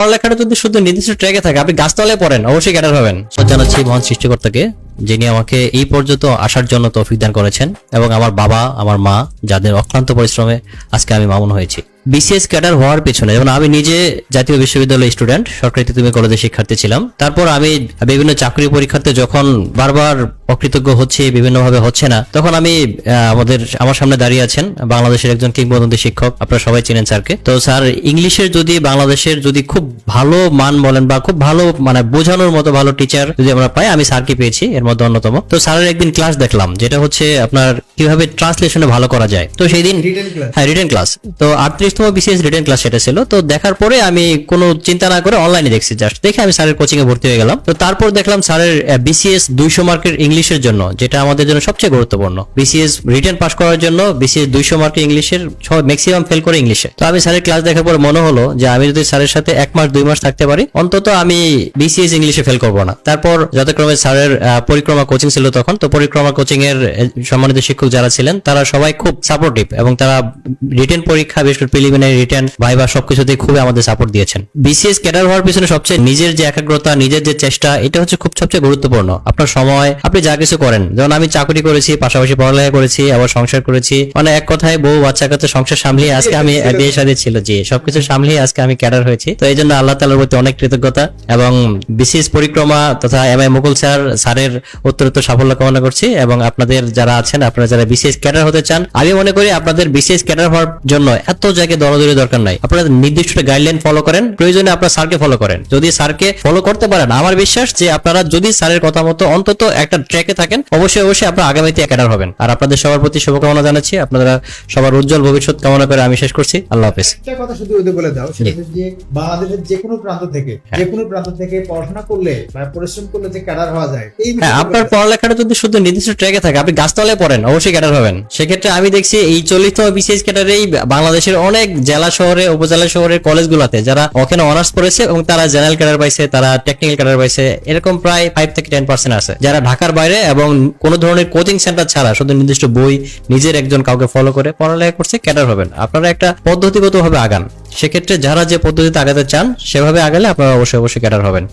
পড়ালেখাটা যদি শুধু নির্দিষ্ট ট্র্যাকে থাকে, আপনি গাছতলায় পড়েন, অবশ্যই ক্যাডার হবেন। জানাচ্ছি মহান সৃষ্টিকর্তাকে যিনি আমাকে এই পর্যন্ত আসার জন্য তৌফিক দান করেছেন এবং আমার বাবা, আমার মা যাদের অক্লান্ত পরিশ্রমে আজকে আমি মামুন হয়েছি। বিসিএস ক্যাডার হওয়ার পেছনে যেমন আমি নিজে জাতীয় বিশ্ববিদ্যালয়ের স্টুডেন্ট সরকারি তুমি কলেজের শিক্ষার্থী ছিলাম, তারপর আমি বিভিন্ন চাকরি পরীক্ষাতে যখন বারবার অকৃতজ্ঞ হচ্ছে, বিভিন্নভাবে হচ্ছে না, তখন আমি আমাদের, আমার সামনে দাঁড়িয়ে আছেন বাংলাদেশের একজন কিংবদন্তি শিক্ষক, আপনারা সবাই চিনেন স্যারকে। তো স্যার, ইংলিশের যদি, বাংলাদেশের যদি খুব ভালো মান বলেন বা খুব ভালো মানে বোঝানোর মতো ভালো টিচার যদি আমরা পাই, আমি স্যারকে পেয়েছি, এর মধ্যে অন্যতম। তো স্যারের একদিন ক্লাস দেখলাম যেটা হচ্ছে আপনার কীভাবে ট্রান্সলেশনে ভালো করা যায়। তো সেই দিন হ্যাঁ রিটেন ক্লাস তো আটত্রিশতম বিসিএস রিটেন ক্লাস সেটা ছিল। তো দেখার পরে আমি কোনো চিন্তা না করে অনলাইনে দেখছি। জাস্ট দেখে আমি স্যারের কোচিং এ ভর্তি হয়ে গেলাম। তো তারপর দেখলাম স্যারের বিসিএস দুইশো মার্কের ইংলিশের জন্য যেটা আমাদের জন্য সবচেয়ে গুরুত্বপূর্ণ। বিসিএস রিটেন পাস করার জন্য বিসিএস দুইশো মার্কের ইংলিশের ম্যাক্সিমাম ফেল করে ইংলিশে তো আমি স্যারের ক্লাস দেখার পর মনে হলো যে আমি যদি স্যারের সাথে এক মাস দুই মাস থাকতে পারি অন্তত আমি বিসিএস ইংলিশে ফেল করব না। তারপর যথাক্রমে স্যারের পরিক্রমা কোচিং ছিল তখন। তো পরিক্রমা কোচিং এর সম্মানিত শিক্ষক যারা ছিলেন তারা সবাই খুব সাপোর্টিভ এবং তারা রিটেন পরীক্ষা বিশেষ করে প্রিলিমিনারি রিটেন ভাইবা সবকিছুতেই খুবই আমাদের সাপোর্ট দিয়েছেন। বিসিএস ক্যাডার হওয়ার পিছনে সবচেয়ে নিজের যে একাগ্রতা নিজের যে চেষ্টা এটা হচ্ছে খুব সবচেয়ে গুরুত্বপূর্ণ। আপনার সময় আপনি যা কিছু করেন যেমন আমি চাকরি করেছি পাশাপাশি পড়ালেখা করেছি আবার সংসার করেছি। মানে এক কথায় বউ বাচ্চা কাছে সংসার সামলিয়ে আজকে আমি বিয়ে শাদী ছিল যে সবকিছু সামলিয়ে আজকে আমি ক্যাডার হয়েছি। তো এই জন্য আল্লাহ তালার প্রতি অনেক কৃতজ্ঞতা এবং বিসিএস পরিক্রমা তথা এম আই মুকুল স্যার স্যারের উত্তরোত্তর সাফল্য কামনা করছি এবং আপনাদের যারা আছেন আপনারা যারা বিসিএস ক্যাডার হতে চান আমি মনে করি আপনাদের বিসিএস ক্যাডার হওয়ার জন্য এত জায়গায় দরদরি দরকার নাই। আপনারা নির্দিষ্ট গাইডলাইন ফলো করেন প্রয়োজনে আপনার স্যারকে ফলো করেন। যদি স্যারকে ফলো করতে পারেন আমার বিশ্বাস যে আপনারা যদি স্যারের কথা মতো অন্তত একটা ট্র্যাকে থাকেন অবশ্যই অবশ্যই আপনারা আগামীতে ক্যাডার হবেন। আর আপনাদের সবার প্রতি শুভকামনা জানাচ্ছি আপনারা সবার উজ্জ্বল ভবিষ্যৎ কামনা করে আমি শেষ করছি। আল্লাহ হাফেজ। একটা কথা শুধু ওদের বলে দাও সেটা যে বাংলাদেশের যে কোনো প্রান্ত থেকে হ্যাঁ। যে কোনো প্রান্ত থেকে পড়াশোনা করলে বা পরিশ্রম করলে যে ক্যাডার হওয়া যায় এই হ্যাঁ আপনার পড়ালেখাটা যদি শুধু নির্দিষ্ট ট্র্যাকে থাকে, আপনি গাছতলায় পড়েন, অবশ্যই ক্যাডার হবেন। সেক্ষেত্রে আমি দেখছি এই চল্লিশতম বিসিএস ক্যাডারেই বাংলাদেশের অনেক জেলা শহরে, উপজেলা শহরের কলেজগুলোতে যারা ওখানে অনার্স পড়েছে এবং তারা জেনারেল ক্যাডার পাইছে, তারা টেকনিক্যাল ক্যাডার পাইছে, এরকম প্রায় ফাইভ থেকে টেন পার্সেন্ট আছে। যারা ঢাকার বাইরে এবং কোনো ধরনের কোচিং সেন্টার ছাড়া, শুধু নির্দিষ্ট বই নিজের একজন কাউকে ফলো করে পড়ালেখা করছে ক্যাডার হবেন। আপনারা একটা পদ্ধতিগতভাবে আগান। সেক্ষেত্রে যারা যে পদ্ধতিতে আগাতে চান, সেভাবে আগালে আপনারা অবশ্যই অবশ্যই ক্যাডার হবেন।